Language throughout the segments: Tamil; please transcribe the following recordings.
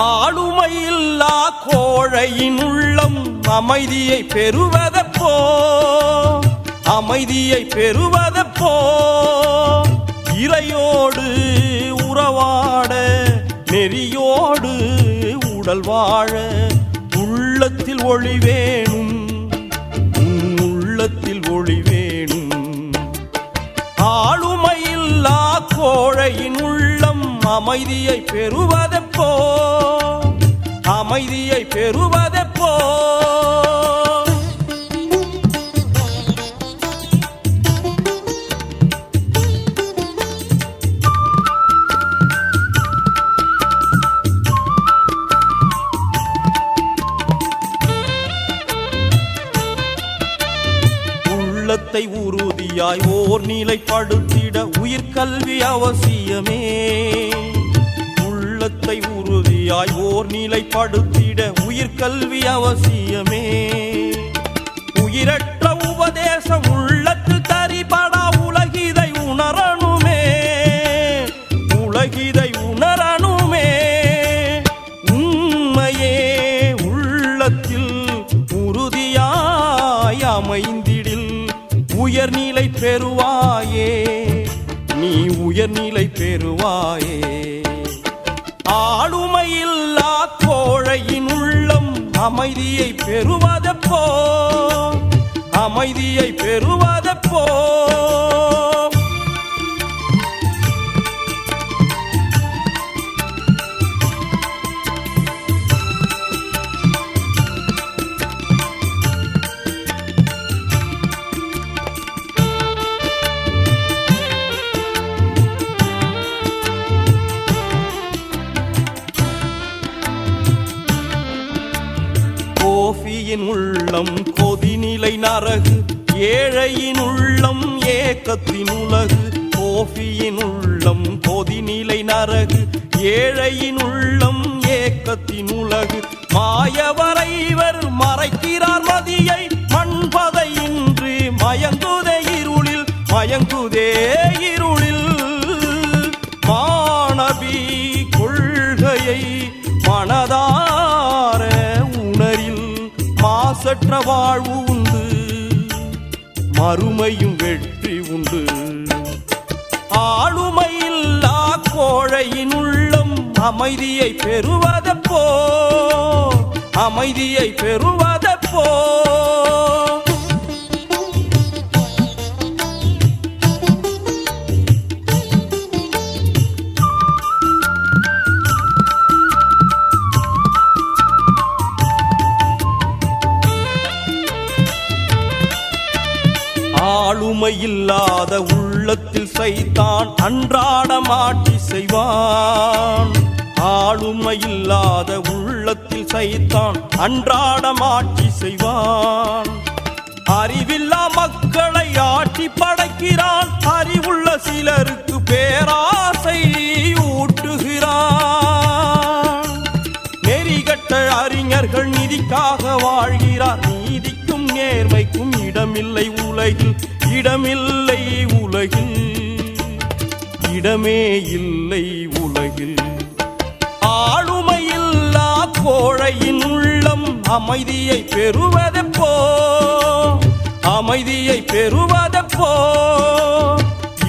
ஆளுமையில்லா கோழையின் உள்ளம் அமைதியை பெறுவதப்போ? அமைதியை பெறுவதப்போ? இறையோடு உறவாட நெறியோடு உடல் வாழ உள்ளத்தில் ஒளி வேணும் உன் உள்ளத்தில் ஒளி வேணும். ஆளுமையில்லா கோழையின் உள்ளம் அமைதியை பெறுவதப்போ? அமைதியை பெறுவதப்போ? உள்ளத்தை உறுதியாய் ஓர் நிலைப்படுத்திட உயிர்கல்வி அவசியமே. உறுதியாய் ஓர் நிலைப்படுத்திட உயிர்கல்வி அவசியமே. உயிரற்ற உபதேசம் உள்ளத்தில் தரிபடா உலகிதை உணரணுமே. உலகிதை உணரணுமே. உண்மையே உள்ளத்தில் உறுதியாய் அமைந்திடில் உயர்நிலை பெறுவாயே. நீ உயர்நிலை பெறுவாயே. ஆளுமையில்லா கோழையின் உள்ளம் அமைதியை பெறுவதப்போ அமைதியை பெறுவதப்போ. கோபியின் உள்ளம் கொதிநிலை நரகு ஏழையின் உள்ளம் ஏக்கத்தின் உலகு. கோபியின் உள்ளம் கொதிநிலை நரகு ஏழையின் உள்ளம் ஏக்கத்தின் உலகு. மாயவரைவர் மறைக்கிறார் மாசற்ற வாழ்வு உண்டு. மறுமையும் வெற்றி உண்டு. ஆளுமையில்லா கோழையின் உள்ளம் அமைதியை பெறுவதப்போ அமைதியை பெறுவதப்போ. ஆளுமையில்லாத உள்ளத்தில் சைத்தான் அன்றாடம் ஆட்சி செய்வான். ஆளுமையில்லாத உள்ளத்தில் சைத்தான் அன்றாடம் ஆட்சி செய்வான். அறிவில்லா மக்களை ஆட்சி படைக்கிறான். அறிவுள்ள சிலருக்கு பேராசை ஊட்டுகிறான். நெறிகட்ட அறிஞர்கள் நிதிக்காக வாழ்கிறார். நீதிக்கும் நேர்மைக்கும் இடமில்லை உலகில். இடமில்லை உலகில். இடமே இல்லை உலகில். ஆளுமையில்லா கோழையின் உள்ளம் அமைதியை பெறுவதப்போ? அமைதியை பெறுவதப்போ?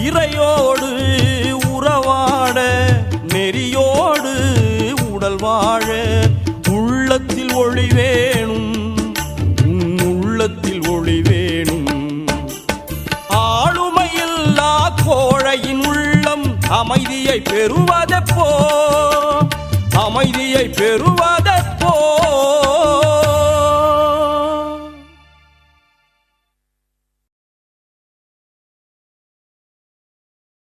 இறையோடு உறவாட நெறியோடு உடல் வாழ உள்ளத்தில் ஒளி வேணும் கோழையின் உள்ளம் அமைதியை பெறுவதப்போ? அமைதியை பெறுவதப்போ?